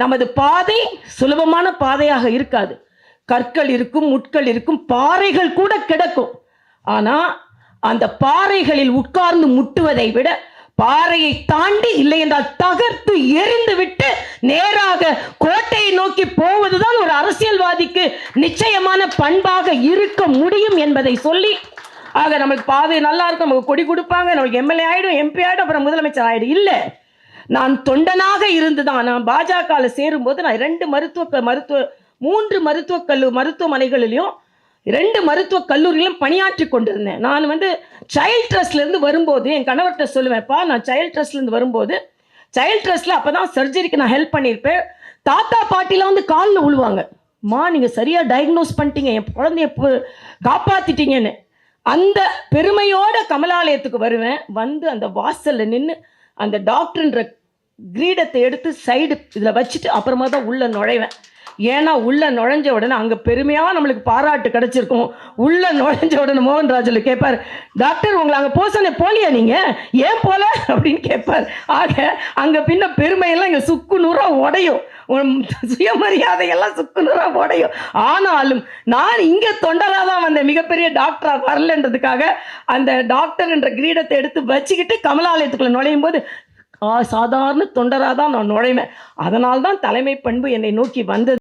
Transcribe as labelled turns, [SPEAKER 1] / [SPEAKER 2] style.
[SPEAKER 1] நமது பாதை சுலபமான பாதையாக இருக்காது. கற்கள் இருக்கும் முட்கள் இருக்கும் பாறைகள் கூட கிடக்கும். ஆனால் அந்த பாறைகளில் உட்கார்ந்து முட்டுவதை விட பாறையை தாண்டி இல்லை என்றால் தகர்த்து எரிந்து விட்டு நேராக கோட்டையை நோக்கி போவதுதான் ஒரு அரசியல்வாதிக்கு நிச்சயமான பண்பாக இருக்க முடியும் என்பதை சொல்லி ஆக நம்மளுக்கு பாதை நல்லா இருக்கும் நமக்கு கொடி கொடுப்பாங்க நம்மளுக்கு எம்எல்ஏ ஆயிடும் எம்பி ஆயிடும் அப்புறம் முதலமைச்சர் ஆகிடும் இல்லை. நான் தொண்டனாக இருந்துதான். நான் பாஜகவில் சேரும்போது நான் ரெண்டு மருத்துவ க- மருத்துவ மூன்று மருத்துவ கல்லு மருத்துவமனைகளிலும் ரெண்டு மருத்துவ கல்லூரியிலும் பணியாற்றி கொண்டிருந்தேன். நான் வந்து சைல்ட் ட்ரஸ்ட்லேருந்து வரும்போது என் கணவர்கிட்ட சொல்லுவேன்ப்பா நான் சைல்ட் ட்ரஸ்ட்லேருந்து வரும்போது சைல்ட் ட்ரஸ்ட்டில் அப்போ தான் சர்ஜரிக்கு நான் ஹெல்ப் பண்ணியிருப்பேன். தாத்தா பாட்டிலாம் வந்து காலில் விழுவாங்க மா நீங்கள் சரியாக டயக்னோஸ் பண்ணிட்டீங்க. என் குழந்தைய பு- அந்த பெருமையோட கமலாலயத்துக்கு வருவேன். வந்து அந்த வாசலில் நின்று அந்த டாக்டர்ன்ற கிரீடத்தை எடுத்து சைடு இதில் வச்சுட்டு அப்புறமா தான் உள்ளே நுழைவேன். ஏன்னா உள்ளே நுழைஞ்ச உடனே அங்கே பெருமையாக நம்மளுக்கு பாராட்டு கிடச்சிருக்கும். உள்ளே நுழைஞ்ச உடனே மோகன்ராஜில் கேட்பார் டாக்டர் உங்களை அங்கே போக போலியா நீங்கள் ஏன் போல? அப்படின்னு கேட்பார் ஆக அங்கே பின்ன பெருமையெல்லாம் இங்கே சுக்கு நூறாக உடையும். சுயமரியாதையெல்லாம் சுக்குநூறா உடையும். ஆனாலும் நான் இங்கே தொண்டராக தான் வந்தேன். மிகப்பெரிய டாக்டராக வரலன்றதுக்காக அந்த டாக்டர் என்ற கிரீடத்தை எடுத்து வச்சுக்கிட்டு கமலாலயத்துக்குள்ள நுழையும் போது சாதாரண தொண்டராக தான் நான் நுழைவேன் அதனால்தான் தலைமை பண்பு என்னை நோக்கி வந்தது.